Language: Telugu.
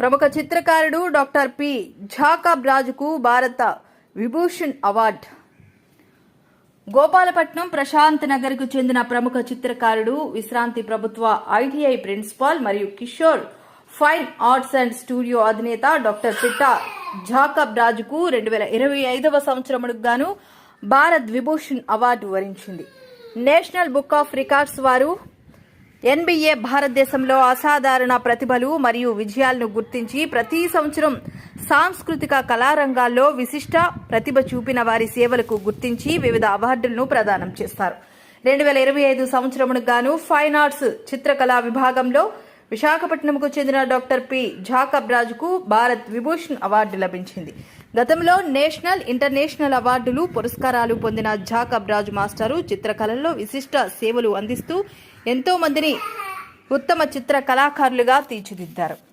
ప్రముఖ చిత్రకారుడు డాక్టర్ పి. ఝాకాబ్ రాజుకు భారత విభూషణ్ అవార్డ్. గోపాలపట్నం ప్రశాంత్ నగర్కు చెందిన ప్రముఖ చిత్రకారుడు విశ్రాంతి ప్రభుత్వ ఐటీఐ ప్రిన్సిపాల్ మరియు Kishore fine arts and studio అధినేత డాక్టర్ పిట్టా జాకబ్ రాజుకు రెండు వేల ఇరవై ఐదవ సంవత్సరమునకు గాను భారత్ విభూషణ్ అవార్డు వరించింది. నేషనల్ బుక్ ఆఫ్ రికార్డ్స్ వారు ఎన్బిఏ భారతదేశంలో అసాధారణ ప్రతిభలు మరియు విజయాలను గుర్తించి ప్రతి సంవత్సరం సాంస్కృతిక కళారంగాల్లో విశిష్ట ప్రతిభ చూపిన వారి సేవలకు గుర్తించి వివిధ అవార్డులను ప్రదానం చేస్తారు. రెండు వేల ఇరవై ఐదు సంవత్సరమునకు గాను ఫైన్ ఆర్ట్స్ చిత్రకళా విభాగంలో విశాఖపట్నంకు చెందిన డాక్టర్ పి. జాకబ్రాజ్కు భారత్ విభూషణ్ అవార్డు లభించింది. గతంలో నేషనల్ ఇంటర్నేషనల్ అవార్డులు పురస్కారాలు పొందిన జాకబ్రాజ్ రాజు చిత్రకళల్లో విశిష్ట సేవలు అందిస్తూ ఎంతోమందిని ఉత్తమ చిత్ర కళాకారులుగా తీర్చిదిద్దారు.